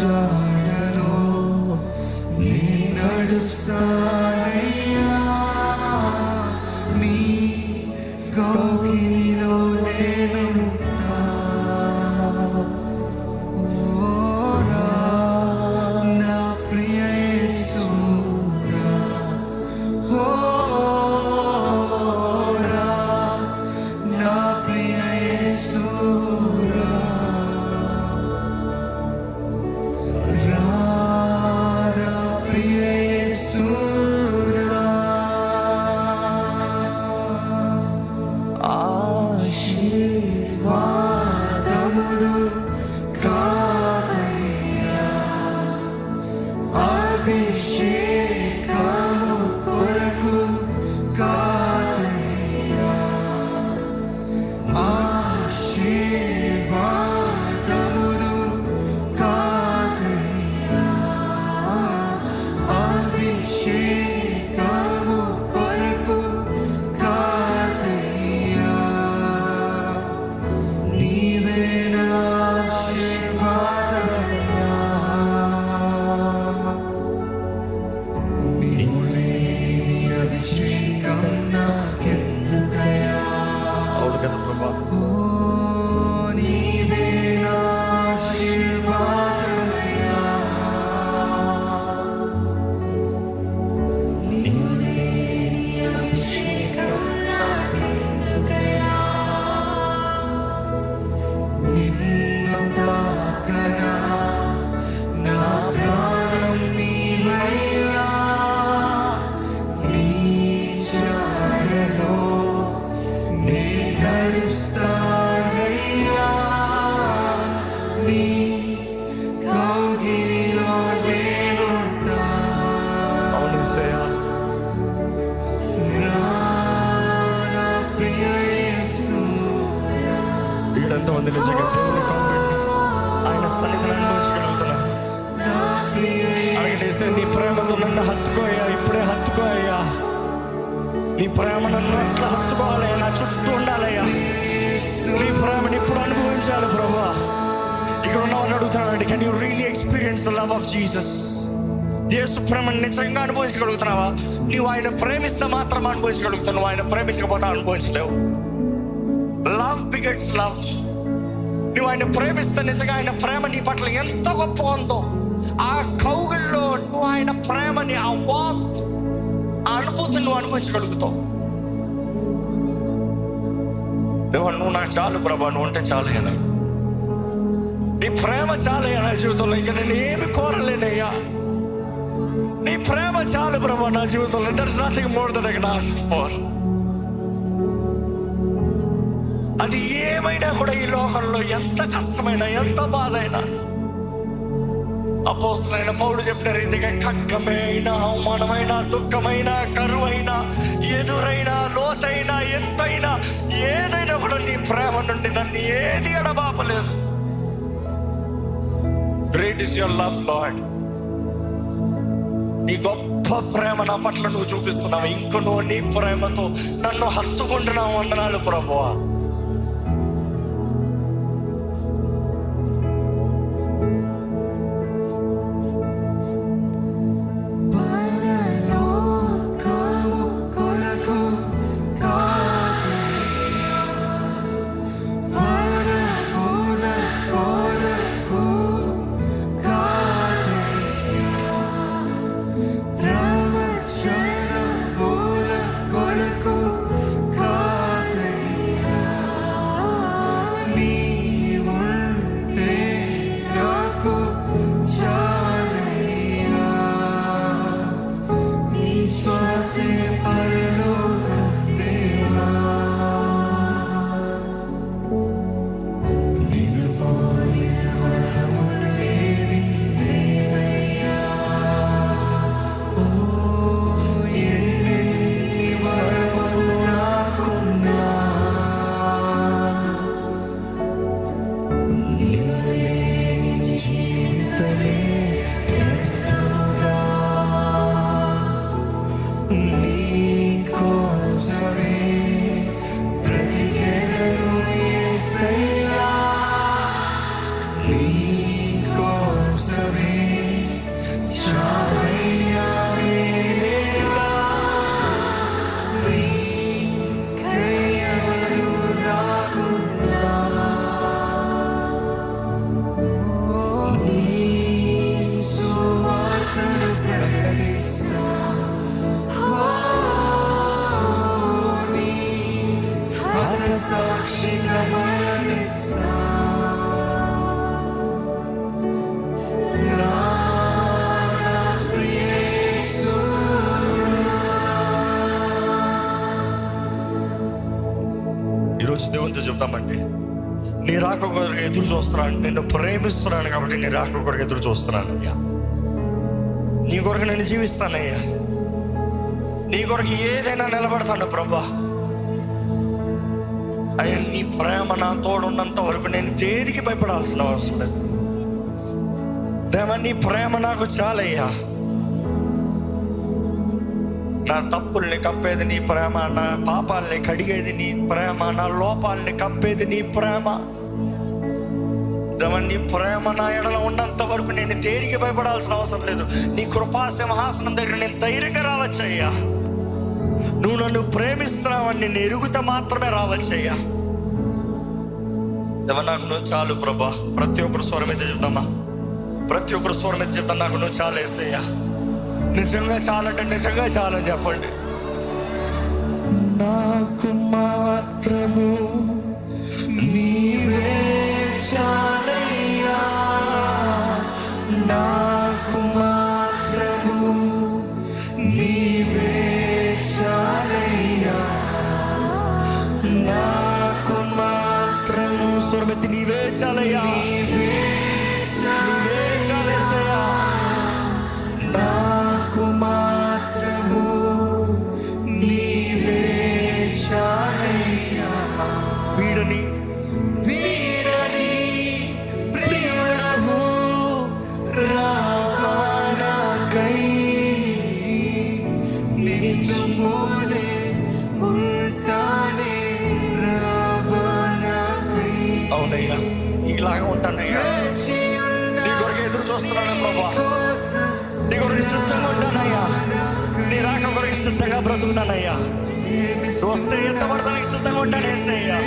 జాడలో నీ నడుస్తా. వీడంతమంది నిజంగా దేవుని ఆయన సన్నిధిని అనుభవించగలుగుతున్నాను అలాగే నీ ప్రేమతో నన్ను హత్తుకోయ్యా. ఇప్పుడే హత్తుకోయ్యా. నీ ప్రేమ నన్ను ఎట్లా హత్తుకోవాలయ్యా నా చుట్టూ ఉండాలయ్యా. నీ ప్రేమని ఇప్పుడు అనుభవించాలి ప్రభా? ఇక్కడ ఉన్న వాళ్ళు అడుగుతున్నాడు can you really experience the love of Jesus యేసు ప్రేమను నిజంగా అనుభవించగలుగుతున్నావా? నీవు ఆయన ప్రేమిస్తే మాత్రం అనుభవించగలుగుతున్నావు ఆయన ప్రేమించకపోతే అనుభవించలేవు. లవ్ బిగెట్స్ లవ్ నువ్వు ఆయన ప్రేమిస్తే నిజంగా ఆయన ప్రేమ నీ పట్ల ఎంత గొప్ప ఉందో ఆ కౌగుల్లో నువ్వు ఆయన ప్రేమని ఆ వాత్ ఆ అనుభూతిని నువ్వు అనుభవించగలుగుతావు. దేవా నువ్వు నాకు చాలు ప్రభా నువ్వు ఉంటే చాలు నాకు నీ ప్రేమ చాలయ్యా నా జీవితంలో ఇంకా నేను ఏమి కోరలేనయ్యా. నీ ప్రేమ చాలు ప్రభా నా జీవితంలో. That's nothing more that I can ask for అది ఏమైనా కూడా ఈ లోకంలో ఎంత కష్టమైనా ఎంత బాధ అయినా అపోసలైన పౌలు చెప్పిన రీతిగా ఖడ్గమే అయినా అవమానమైన దుఃఖమైన కరువైన ఎదురైన లోతైన ఎత్తైన ఏదైనా కూడా నీ ప్రేమ నుండి నన్ను ఏది ఎడబాపలేదు great is your love lord నీ గొప్ప ప్రేమ నా పట్ల నువ్వు చూపిస్తున్నావు. ఇంక నువ్వు నీ ప్రేమతో నన్ను హత్తుకుంటున్నావు వందనాలు ప్రభువా. ఈరోజు దేవునితో చెప్తామండి నీ రాక కొరకు ఎదురు చూస్తున్నాను. నిన్ను ప్రేమిస్తున్నాను కాబట్టి నీ రాక కొరకు ఎదురు చూస్తున్నాను అయ్యా. నీ కొరకు నేను జీవిస్తానయ్యా. నీ కొరకు ఏదైనా నిలబడతాను ప్రభా. అయ్యా నీ ప్రేమ నా తోడున్నంత వరకు నేను దేనికి భయపడాల్సిన అవసరం లేదు. దేవా నీ ప్రేమ నాకు చాలయ్యా. నా తప్పుల్ని కప్పేది నీ ప్రేమ నా పాపాలని కడిగేది నీ ప్రేమ నా లోపాలని కప్పేది నీ ప్రేమ. నీ ప్రేమ నా ఎడల ఉన్నంత వరకు నేను దేనికి భయపడాల్సిన అవసరం లేదు. నీ కృపా సింహాసనం దగ్గర నేను ధైర్యంగా రావచ్చయ్యా. నువ్వు నన్ను ప్రేమిస్తున్నావని నేను ఎరుగుతా మాత్రమే రావచ్చయ్యా. దేవ నాకు నువ్వు చాలు ప్రభా. ప్రతి ఒక్కరు స్వరం అయితే చెప్తామా? ప్రతి ఒక్కరు స్వరం అయితే చెప్తా నాకు నువ్వు చాలు వేసేయ్యా నిజంగా చాలంటే నిజంగా చాలని చెప్పండి. నాకు మాత్రము నీలాగా ఉంటానయ్యా నీ కొరకు ఎదురు చూస్తున్నాను ప్రభా. నీ కొరకు సిద్ధంగా ఉంటానయ్యా నీ రాక కొరకు సిద్ధంగా బ్రతుకుతానయ్యా వస్తే వస్తే పడతానికి సిద్ధంగా ఉంటాను ఏసయ్యా.